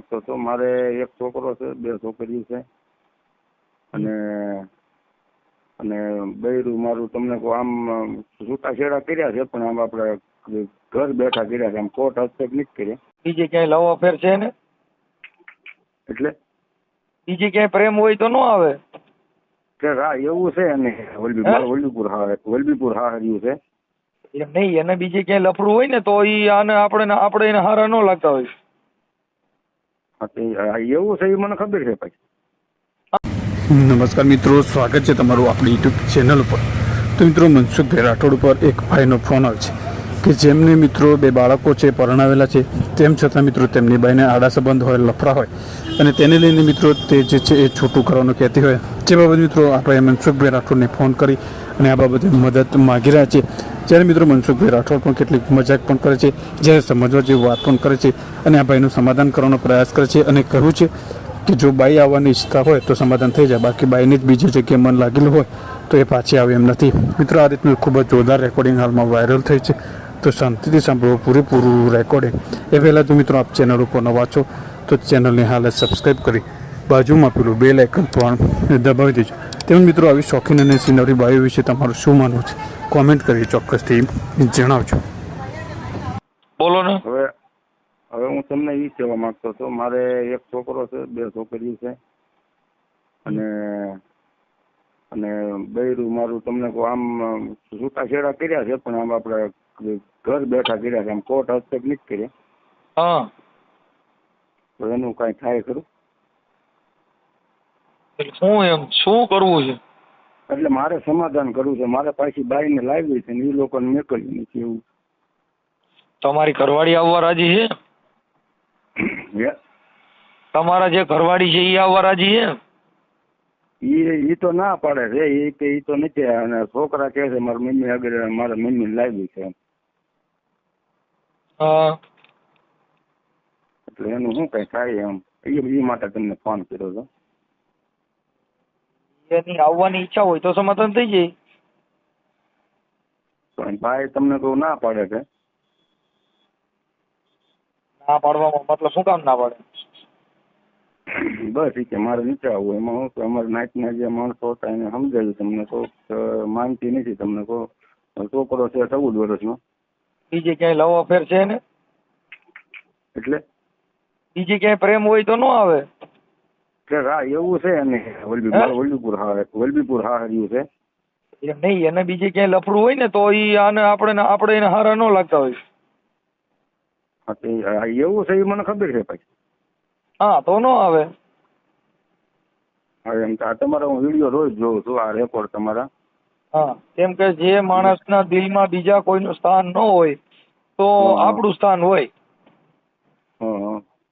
માંગતો હતો. મારે એક છોકરો છે બે છોકરીઓ છે. અને અને બૈરું મારું તમને આમ છૂટાછેડા કર્યા છે પણ આમ આપણે ઘર બેઠા કર્યા છે. આમ કોર્ટ હસ્તક નથી કર્યા. બીજે ક્યાંય લવ અફેર છે ને એટલે? બીજે ક્યાંય પ્રેમ હોય તો ન આવે. કે હા એવું છે હે? વલભીપુર હા વલભીપુર હા હર્યું છે. એમ નહીં એને બીજે ક્યાંય લફડું હોય ને તો ઈ આને આપણે આપણે એને હારા ન લાગતા હોય. એવું છે એ મને ખબર છે પછી. નમસ્કાર મિત્રો, સ્વાગત છે તમારું આપણી યુટ્યુબ ચેનલ ઉપર. તો મિત્રો, મનસુખભાઈ રાઠોડ ઉપર એક ભાઈનો ફોન આવે છે કે જેમને મિત્રો બે બાળકો છે, પરણાવેલા છે. તેમ છતાં મિત્રો, તેમની બાઈને આડા સંબંધ હોય લફરા હોય અને તેને લઈને મિત્રો તે જે છે એ છૂટું કરવાનું કહેતી હોય. જે બાબત મિત્રો આપણે મનસુખભાઈ રાઠોડને ફોન કરી અને આ બાબતે મદદ માગી રહ્યા છે. જ્યારે મિત્રો મનસુખભાઈ રાઠોડ પણ કેટલીક મજાક પણ કરે છે, જ્યારે સમજવા જેવી વાત પણ કરે છે અને આ ભાઈનું સમાધાન કરવાનો પ્રયાસ કરે છે અને કહ્યું છે કે જો બાઈ આવવાની ઈચ્છતા હોય તો સમાધાન થઈ જાય, બાકી બાઈને જ બીજી જગ્યાએ મન લાગેલું હોય તો એ પાછી આવે એમ નથી. મિત્રો, આ રીતનું ખૂબ જ જોરદાર રેકોર્ડિંગ હાલમાં વાયરલ થઈ છે. તો શાંતિથી સાંભળો, પૂરેપૂરું રેકોર્ડિંગ એ પહેલાં જો મિત્રો આપ ચેનલ ઉપર નવા છો તો ચેનલને હાલત સબસ્ક્રાઈબ કરી બાજુમાં પેલું બે લાઇકન પણ દબાવી દેજો તેમજ મિત્રો આવી શોખીન અને સિનરી બાયો વિશે તમારું શું માનવું છે? કોમેન્ટ કરી ચોક્કસથી જણાવજો. બોલો ને. હવે હવે હું તમને એ કહેવા માંગતો હતો મારે એક છોકરો છે બે છોકરીઓ છે. અને અને બૈરું મારું તમને કહું આમ છૂટાછેડા કર્યા છે પણ આમ આપણે ઘર બેઠા કર્યા છે આમ કોર્ટ હસ્તક નથી કર્યા. હા. તો એનું કાંઈ થાય ખરું? એટલે શું એમ શું કરવું છે? એટલે મારે સમાધાન કરવું છે. મારે પાછી બાઈને લાવી છે ને એ લોકોને મેકલ્યું નથી એવું. તમારી ઘરવાળી આવવા રાજી છે? તમારા જે ઘરવાળી છે એ આવવા રાજી છે? એ એ તો ના પાડે છે એ કે એ તો નથી. અને છોકરા કહે છે મારી મમ્મી આગળ મારા મમ્મી લાવી છે. એમ. એટલે એનું શું કઈ થાય એમ? એ એ માટે તમને ફોન કર્યો હતો એની આવવાની ઈચ્છા હોય તો સમાધાન થઈ જાય. પણ ભાઈ તમને તો ના પાડે છે ના પાડવામાં મતલબ શું કામ ના પાડે? બસ ઈ કે મારે નીચે આવવું એમાં હું કે અમારે નાચના જે માણસો હતા એને સમજાવ્યું તમને કહો માનતી નથી તમને કહો છોકરો છે ચૌદ વર્ષનો. બીજે ક્યાંય લવ અફેર છે ને? એટલે? બીજે ક્યાંય પ્રેમ હોય તો ન આવે. હા એવું છે ને વલભી મારે વલભીપુર હા વલભીપુર હા રહ્યું છે. એમ નહીં એને બીજે ક્યાંય લફડું હોય ને તો ઈ આને આપણે આપણે એને હારા ન લાગતા હોય. હા તે એવું છે એ મને ખબર છે હા તો ન આવે. હા એમ આ તમારા હું વીડિયો રોજ જોઉં છું આ રેકોર્ડ તમારા. હા કેમ કે જે માણસના દિલમાં બીજા કોઈનું સ્થાન ન હોય તો આપણું સ્થાન હોય.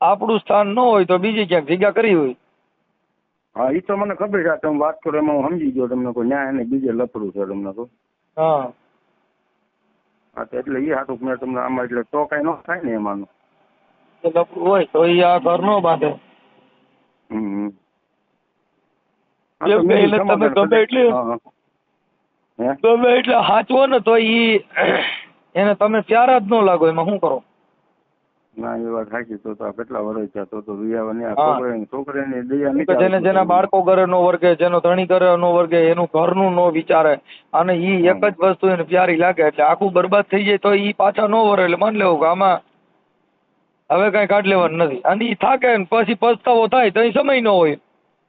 આપણું સ્થાન ન હોય તો બીજી ક્યાંક જગ્યા કરી હોય. હા એ તો મને ખબર છે તમે વાત કરો એમાં હું સમજી ગયો તમને કોઈ ન્યાય અને બીજે લફડું છે તમને કહું હા. હા તો એટલે એ હાટું મેં તમને આમાં એટલે તો કઈ ન થાય ને એમાંનું. એ લફડું હોય તો એ આ ઘર નો બાંધે. હમ, એમ એટલે તમે ગમે હા, હા. એટલે હાચવો ને તો ઈ એને તમે પ્યારા જ ન લાગો એમાં શું કરો? ના એ વાત સાચી તો તો આ કેટલા વર્ષ થયા? તો તો વિયાવાની આ છોકરાની છોકરાની દયા કે જેને જેના બાળકો ઘરે નો વર્ગે જેનો ધણી ઘરે નો વર્ગે એનું ઘરનું નો વિચારે. અને ઈ એક જ વસ્તુ એને પ્યારી લાગે એટલે આખું બરબાદ થઈ જાય તો ઈ પાછા નો વરે એટલે માન લેવું કે આમાં હવે કઈ કાઢ લેવાનું નથી. અને ઈ થાકે ને પછી પસ્તાવો થાય તો સમય નો હોય.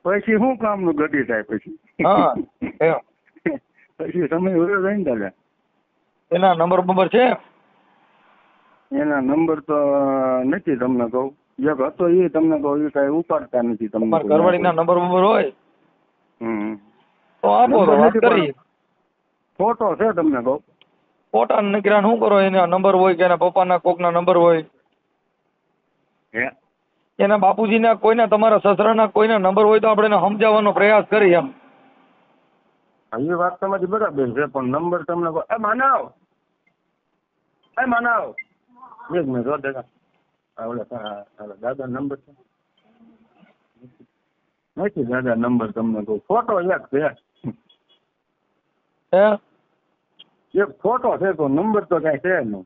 પછી શું કામનું ગતિ થાય પછી? હા એમ. પછી સમય હોય જાય ને દાદા એના નંબર બંબર છે? એના નંબર તો નથી તમને કહું. એક હતો એ તમને કહું એ કઈ ઉપાડતા નથી તમને તમારા ઘરવાળીના નંબર બંબર હોય? હમ. તો આપો તો વાત કરીએ. ફોટો છે તમને કહું. ફોટા નીકળ્યા શું કરો? એના નંબર હોય કે એના પપ્પાના કોકના નંબર હોય? હે? એના બાપુજીના કોઈના તમારા સસરાના કોઈના નંબર હોય તો આપણે એને સમજાવવાનો પ્રયાસ કરીએ એમ. એ વાત તમારી બરાબર છે પણ નંબર તમને એ માનવ! એ માનવ! એક મિનિટ હો દાદા ઓલા દાદા નંબર છે નથી દાદા નંબર તમને કહું ફોટો એક છે એક ફોટો છે તો નંબર તો કાંઈ છે નહીં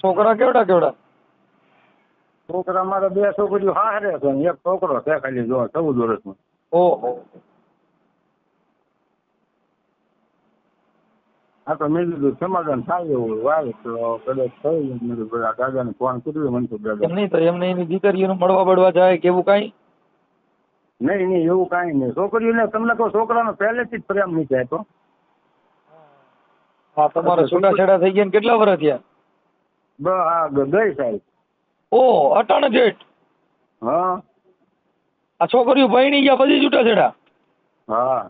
છોકરા કેવડા કેવડા છોકરા મારા બે છોકરીઓ હારે છે એક છોકરો છે ખાલી જો ચૌદ વર્ષનો ઓહો આ તો મેં કીધું સમાધાન થાય એવું વાય તો કદાચ થઈ જાય મેં કીધું આ દાદાને ફોન કર્યો મને એમ દાદા નહીં તો એમને એની દીકરીઓને મળવા બળવા જાય કે એવું કાંઈ નહીં નહીં એવું કાંઈ નહીં છોકરીઓને તમને કહો છોકરાનો પહેલેથી જ પ્રેમ નહીં થાય તો હા તમારે છૂટાછેડા થઈ ગયા ને કેટલા વર્ષ થયા ગઈ સાહેબ ઓહ અટાણ જેઠ હા આ છોકરીઓ ભણી ગયા પછી છૂટાછેડા હા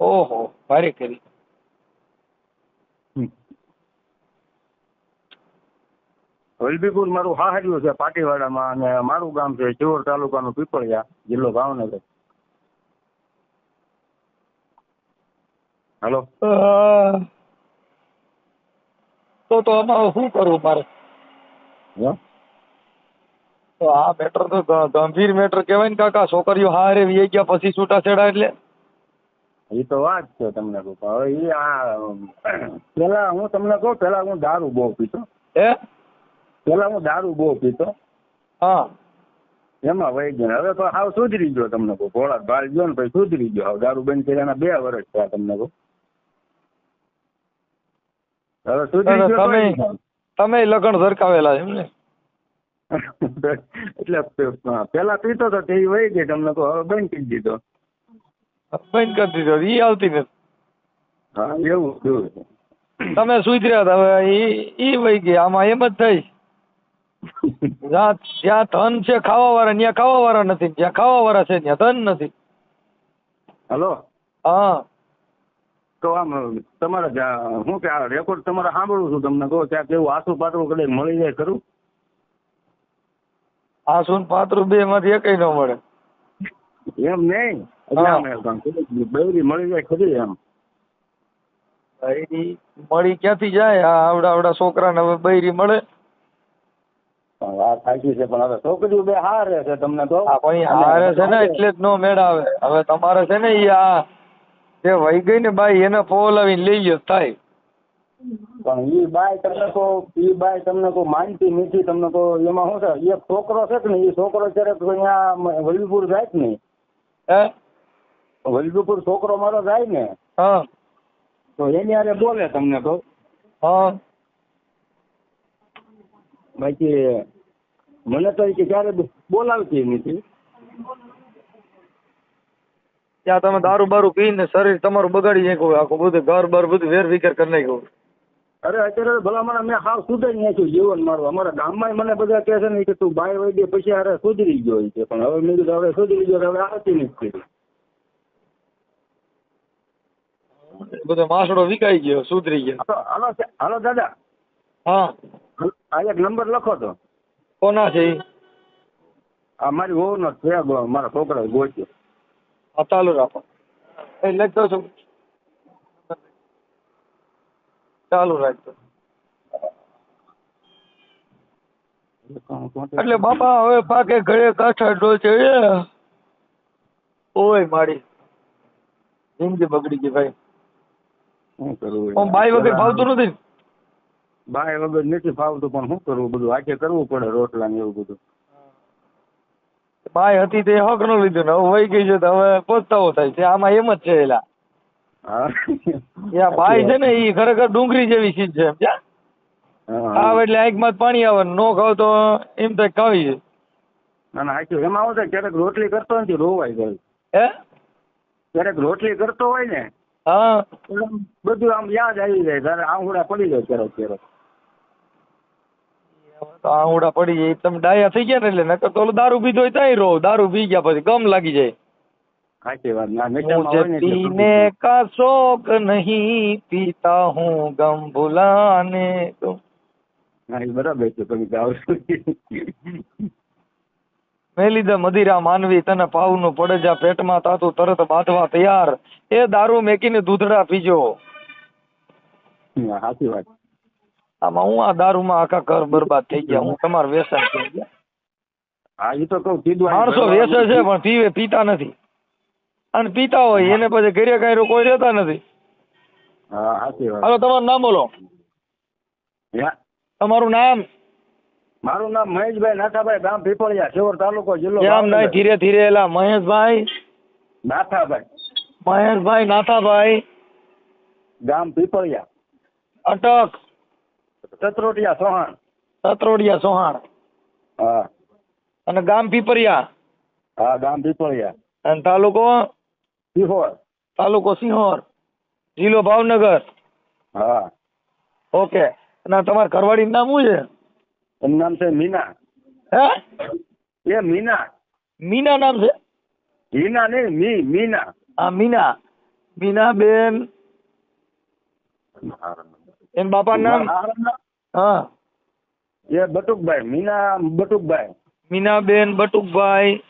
ઓહો ભારે કરી વલભીપુર મારું હાહર્યું છે પાટીવાડામાં અને મારું ગામ છે ચિવોર તાલુકાનું પીપળિયા જિલ્લો ભાવનગર. હાલો. તો તો આમાં શું કરવું મારે? તો આ મેટર તો ગંભીર મેટર કહેવાય ને કાકા છોકરીઓ હારે વી ગયા પછી છૂટાછેડા એટલે. એ તો વાત છે તમને કહું હવે એ આ પેલા હું તમને કહું પેલા હું દારૂ બહુ પીતો. હે? પેલા હું દારૂ બહુ પીતો. હા. એમાં વહી ગયો. હવે તો હાવ સુધરી ગયો તમને કહું. ભોળા ભાર ગયો ને પછી સુધરી ગયો. હાવ દારૂ બંધ કર્યાના બે વર્ષ થયા તમને કહું. હવે સુધરી ગયો તમે લગન સરકાવેલા એમ ને? એટલે પેલા પીતો તો તે વહી ગઈ તમને કહું. હવે બંધ કરી દીધો. બંધ કરી દીધો. ઈ આવતી નથી. હા એવું તમે સુધર્યા હતા હવે ઈ ઈ વહી ગઈ આમાં એમ જ થઈ. જ્યાં જ્યાં ધન છે ખાવા વાળા ત્યાં ખાવા વાળા નથી જ્યાં ખાવા વાળા છે ત્યાં ધન નથી. હલો? હા. તો આમ તમારે ત્યાં હું કે આ રેકોર્ડ તમારે સાંભળું છું તમને કહો ત્યાં કેવું આસુ પાતળું કદાચ મળી જાય ખરું? આ સુન પાત્રું બે માંથી એકય ન મળે. એમ નહીં? બૈરી મળી જાય ખરી એમ. બૈરી મળી ક્યાંથી જાય? આ આવડા આવડા છોકરાને હવે બૈરી મળે. પણ વાત સાચી છે પણ હવે છોકરીઓ બે હારે છે તમને તો ભાઈ હારે છે ને એટલે જ નો મેળ આવે. હવે તમારે છે ને ઈ આ જે વહી ગઈ ને બાઈ એને ફોલાવીને લઈ ગયો થાય. પણ ઈ બાય તમને કહો ઈ બાય તમને કહો માનતી નથી તમને કહો એમાં શું છે એક છોકરો છે કે ને એ છોકરો ક્યારેક અહીંયા વલ્લભપુર જાય જ નહીં? હે? વલ્લભપુર છોકરો મારો જાય ને? હા. તો એની આરે બોલે તમને તો. હા. બાકી મને તો કે ક્યારે બોલાવતી નથી. ત્યાં તમે દારૂ બારૂ પીને શરીર તમારું બગાડી નાખ્યું આખું બધું ઘર બાર બધું વેર વિખેર કરી નાખ્યું અરે અત્યારે ભલામણ મેં હાવ સુધરી નાખ્યું જીવન મારું અમારા ગામમાં મને બધા કહે છે ને કે તું બાય વઈ દે પછી અરે સુધરી ગયો છે પણ હવે મેં કીધું હવે સુધરી ગયો હવે આવતી નથી. બધો માસડો વિકાઈ ગયો સુધરી ગયો. હાલો હાલો દાદા. હા. આ એક નંબર લખો તો. કોના છે અમારી વહુનો જ છે મારા છોકરા ગોચ્યો હા ચાલુ રાખો. એ લખતો છું. ચાલુ રાખજો. એટલે બાપા હવે પાકે ઘરે કાંઠા ડોચે ઓય મારી. જિંદગી બગડી ગઈ ભાઈ. શું કરવું? આમ બાઈ વગર ભાવતું નથી? ને? બાય વગર નથી ફાવતું પણ શું કરવું બધું? આજે કરવું પડે રોટલા ને એવું બધું. બાય હતી તે હકનું લીધું ને હવે વહી ગઈ છે તો હવે પસ્તાવો થાય છે. આમાં એમ જ છે એલા. હા. ભાઈ છે ને એ ખરેખર ડુંગળી જેવી ચીજ છે હા. એટલે આંખમાં માં પાણી આવે નો ખાવ તો એમ તો ખાવી છે. ના ના સાચું એમાં આવું થાય ક્યારેક રોટલી કરતો નથી રોવાય જાય. હે? ક્યારેક રોટલી કરતો હોય ને હા. બધું આમ યાદ આવી જાય તારે આંગળા પડી જાય ક્યારેક ક્યારેક. તો આંગુડા પડી જાય તમે ડાયા થઈ ગયા ને એટલે નકર તો દારૂ પીધો હોય ત્યાં રહો. દારૂ પી ગયા પછી ગમ લાગી જાય. પીને કા શોક નહીં પીતા હું ગમ ભૂલાને ના બરાબર છે તમે ગાવ મેં લીધા મદિરા માનવી તને પાવનું પડે જા પેટમાં તાતું તરત બાંધવા તૈયાર. એ દારૂ મેકીને દૂધડા પીજો. સાચી વાત. આમાં હું આ દારૂમાં આખા ઘર બરબાદ થઈ ગયા. હું તમારું વ્યસન થઈ ગયા હા એ તો કઉ કીધું માણસો વેસે છે પણ પીવે પીતા નથી. અને પીતા હોય એને પછી ઘરે કાંઈ કોઈ રહેતા નથી. હાલો તમારું નામ બોલો. તમારું નામ? મારું નામ મહેશભાઈ નાથાભાઈ ગામ પીપળિયા શિવર તાલુકો જિલ્લો કેમ નહીં? ધીરે ધીરે એલા મહેશભાઈ? નાથાભાઈ. મહેશભાઈ નાથાભાઈ? ગામ પીપળિયા. અટક. ચત્રોટિયા સોહાણ. સત્રોડિયા સોહાણ. હા. અને ગામ પીપરિયા. હા ગામ પીપરિયા. અને તાલુકો? સિહોર. તાલુકો સિંહોર. જિલ્લો ભાવનગર. હા. ઓકે. અને તમારા ઘરવાળી નામ શું છે? એનું નામ છે મીના. હે? એ મીના. મીના નામ છે? હીના નહીં મી મીના. હા મીના. મીના બેન એન બાપા નામ હા. એ બટુકભાઈ મીના બટુકભાઈ. મીનાબેન બટુકભાઈ.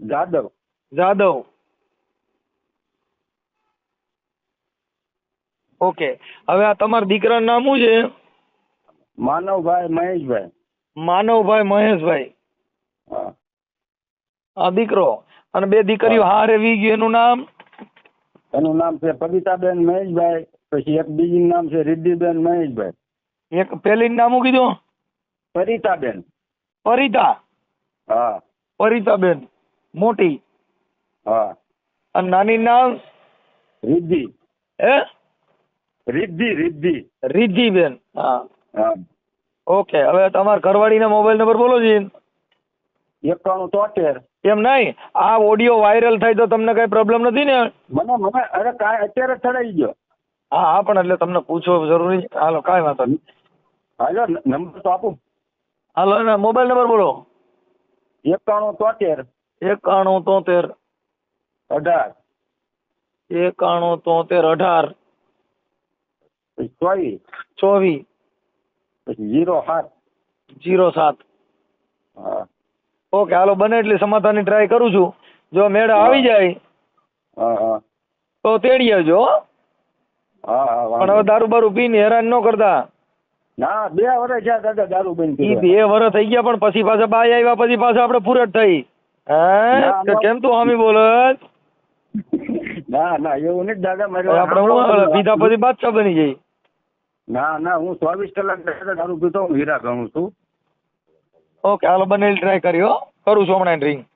જાદવ. જાદવ. ઓકે. હવે આ તમારા દીકરાનું નામ શું છે? માનવભાઈ મહેશભાઈ. માનવભાઈ મહેશભાઈ. આ દીકરો. અને બે દીકરીઓ હારે વી ગયું. એનું નામ? એનું નામ છે પવિતાબેન મહેશભાઈ પછી એક બીજું નામ છે રિદ્ધિબેન મહેશભાઈ. એક પેલીનું નામ શું કીધું પરિતાબેન. પરિતા. હા. પરિતાબેન. મોટી. હા. અને નાની નામ? રિદ્ધિ. હે? રિદ્ધિ રિદ્ધિ. રિદ્ધિબેન. હા. હા. ઓકે હવે તમારા ઘરવાળીના મોબાઈલ નંબર બોલો જી. એકાણું તોતેર. એમ નહીં? આ ઓડિયો વાયરલ થાય તો તમને કઈ પ્રોબ્લેમ નથી ને? મને મને અરે કાંઈ અત્યારે ચડાઈ ગયો હા હા પણ એટલે તમને પૂછવો જરૂરી છે. હાલો કાંઈ વાંધો નહીં. હાલો નંબર તો આપું. હાલો એના મોબાઈલ નંબર બોલો. એકાણું તોતેર. એકાણું તોતેર. અઢાર. એકાણું તોતેર અઢાર. ચોવીસ. ચોવીસ. પછી જીરો સાત. જીરો સાત. હા. ઓકે હાલો બને એટલી સમાધાનની ટ્રાય કરું છું. જો મેળ આવી જાય હા હા. તો તેડી આવજો પણ હવે દારૂ બારૂ પીને હેરાન ન કરતા. ના બે વર્ષ થયા દાદા દારૂ પીને ઈ બે વર્ષ થઈ ગયા પણ પછી પાછા બાય આવ્યા પછી પાછા આપણે પૂરટ થઈ. હે. કેમ તું હામી બોલસ ના ના એવું નથી દાદા મારે આપણે પીધા પછી બાદશાહ બની જઈ. ના ના હું ચોવીસ કલાક દાદા દારૂ પીતો હું હીરા ગણું છું. ઓકે હાલો બનેલી ટ્રાય કર્યો કરું છું હમણાં ડ્રિંક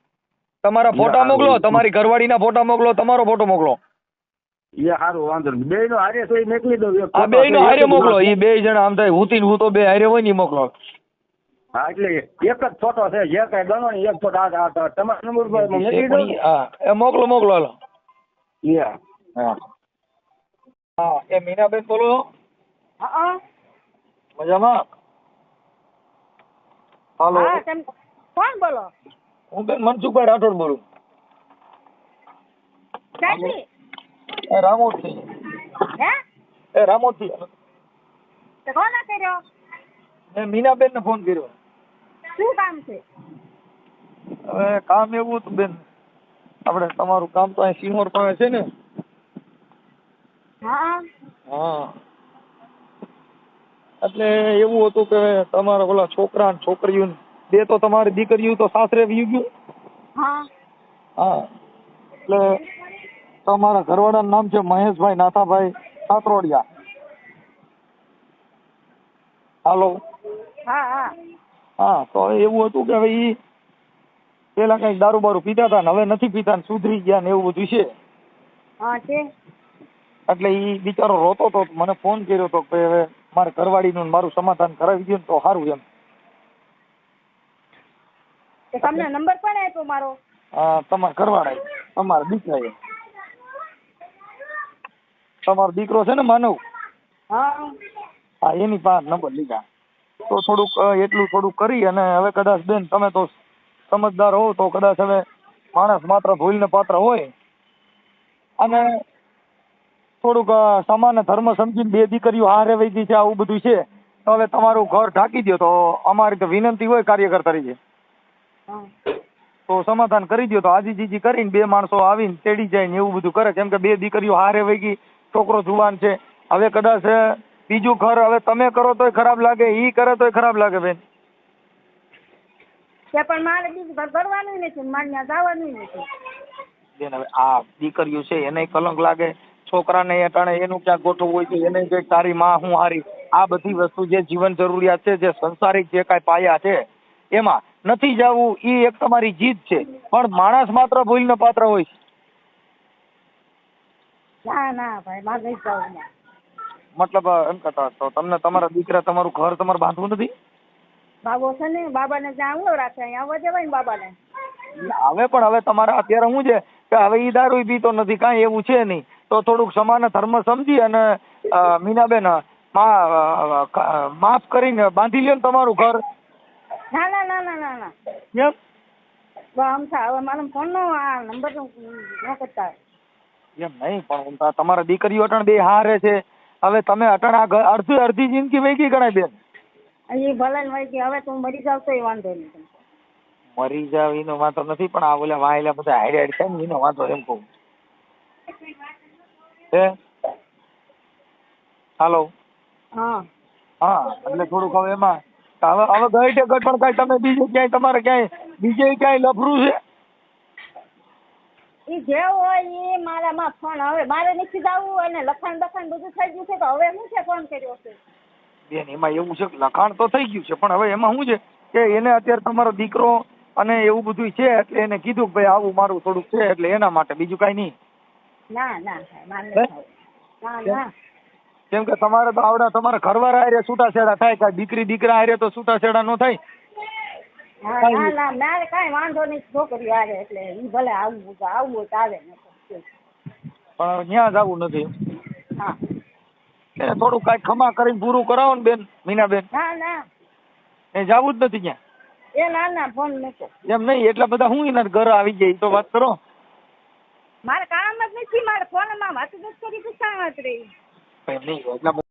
તમારા ફોટા મોકલો. તમારી ઘરવાળીના ફોટા મોકલો તમારો ફોટો મોકલો. એ સારું વાંધો નહીં. બે નો હારે તો મોકલી દઉં. આ બે નો હારે મોકલો. એ બે જણા આમ થાય હું હું તો બે હારે હોય ને મોકલો. હા એટલે એક જ ફોટો છે. જે કઈ ગણો ને એક ફોટો. આ તમારા નંબર પર મોકલી એ દઉં? હા મોકલો મોકલો હાલો. હા. હા એ મીનાબેન બોલો. હા મજામાં? હાલો. કોણ બોલો? હું બેન મનસુખભાઈ રાઠોડ બોલું. એ રામોદથી હે? એ રામોદથી તે કર્યો? મેં મીનાબેનને ફોન કર્યો. શું કામ છે? હવે કામ એવું હતું બેન. આપણે તમારું કામ તો અહીં સિમોર પાસે છે ને. હા હા. એટલે એવું હતું કે તમારા ઓલા છોકરા ને છોકરીઓ ને બે તો તમારી દીકરીઓ તો સાસરે વી ગયું. હા. હા. એટલે તમારા ઘરવાળાનું નામ છે મહેશભાઈ નાથાભાઈ સાતરોડિયા. હાલો? હા હા. હા તો એવું હતું કે હવે ઈ પેલા કંઈક દારૂ બારૂ પીતા હતા ને હવે નથી પીતા ને સુધરી ગયા ને એવું બધું છે. હા છે. એટલે ઈ બિચારો રોતો તો મને ફોન કર્યો તો કે હવે મારે ઘરવાળીનું નું મારું સમાધાન કરાવી દો તો સારું એમ. તમને નંબર પણ આપ્યો મારો? હા તમારા ઘરવાળા તમારા દીકરાએ. તમારો દીકરો છે ને માનવ? હા. હા એની પાંચ નંબર લીધા. તો થોડુંક એટલું થોડુંક કરી અને હવે કદાચ બેન તમે તો સમજદાર હો તો કદાચ હવે માણસ માત્ર ભૂલને પાત્ર હોય. અને થોડુંક સમાન ધર્મ સમજીને બે દીકરીઓ હારે વૈદી છે આવું બધું છે. તો હવે તમારું ઘર ઢાંકી દો તો અમારી તો વિનંતી હોય કાર્યકર તરીકે. તો સમાધાન કરી દો તો આજી જીજી કરીને બે માણસો આવીને તેડી જાય ને એવું બધું કરે. કેમ કે બે દીકરીઓ હારે વહી છોકરો જુવાન છે. હવે કદાચ બીજું ઘર હવે તમે કરો તોય ખરાબ લાગે ઈ કરે તોય ખરાબ લાગે બેન. તે પણ મારે બીજું ઘર કરવાનું નથી ને મારે ત્યાં જવાનું નથી. બેન હવે આ દીકરીઓ છે એને કલંક લાગે. છોકરાને અટાણે એનું ક્યાં ગોઠવું હોય છે એને કંઈક તારી માં હું હારી. આ બધી વસ્તુ જે જીવન જરૂરિયાત છે જે સંસારિક જે કાંઈ પાયા છે એમાં નથી જવું એ એક તમારી જીત છે. પણ માણસ માત્ર ભૂલનો પાત્ર હોય છે. ના ના ભાઈ મારે નહીં જવું ના. મતલબ એમ કહેતા તો તમને તમારા દીકરા તમારું ઘર તમારે બાંધવું નથી? બાબો છે ને બાબાને જ્યાં આંગળો રાખે અહીંયા આવવા દેવાય ને બાબાને. હવે પણ હવે તમારે અત્યારે શું છે કે હવે ઈ દારૂ પીતો નથી કાંઈ એવું છે નહીં. તો થોડુંક સમાન ધર્મ સમજી અને મીનાબેન માફ કરીને બાંધી લ્યો ને તમારું ઘર. ના ના ના ના ના ના. કેમ? બસ આમ હવે મારો ફોન નો આ નંબર નો કરતા એમ નહીં પણ તમારા દીકરીઓ અટણ બે હારે છે. હવે તમે અટણ આ અડધી અડધી જિંદગી વહી ગણાય બેન. એ ભલે વળી કે હવે તું મરી જાવ તો એ વાંધો નહીં મરી જાવ એનો વાંધો નથી પણ આ ઓલા વાયેલા બધા હાઈડ હાઈડ થાય ને એનો વાંધો એમ કહું. હે? હાલો? હા. હા એટલે થોડુંક હવે એમાં હવે હવે ગઈ ગઈ પણ કાંઈ તમે બીજે ક્યાંય તમારે ક્યાંય બીજે ક્યાંય લફરું છે? એ જે હોય એ મારામાં ફોન હવે મારે નથી જવું અને લખાણ બખાણ બધું થઈ ગયું છે તો હવે હું છે ફોન કર્યો છે? બેન એમાં એવું છે કે લખાણ તો થઈ ગયું છે પણ હવે એમાં શું છે કે એને અત્યારે તમારો દીકરો અને એવું બધું છે એટલે એને કીધું કે ભાઈ આવું મારું થોડુંક છે એટલે એના માટે બીજું કઈ નહીં. ના કેમ કે તમારે તો આવડા તમારા ઘરવાળા હારે છૂટાછેડા થાય કે દીકરી દીકરા હારે તો છૂટાછેડા ન થાય. ના ના મારે કાંઈ વાંધો નહીં. છોકરી આવે એટલે ઈ ભલે આવવું આવવું તો આવે ને પણ ત્યાં જવું નથી. હા. કઈ કાંઈક ખમા કરીને પૂરું કરાવો ને બેન મીનાબેન. ના ના. એ જવું જ નથી ત્યાં. એ ના ના ફોન મૂકો. એમ નહીં એટલા બધા હું એના ઘર આવી જાય તો વાત કરો. મારે કામ જ નથી મારે ફોનમાં વાત જ કરી તો વાત રહી? નહીં એટલા બધા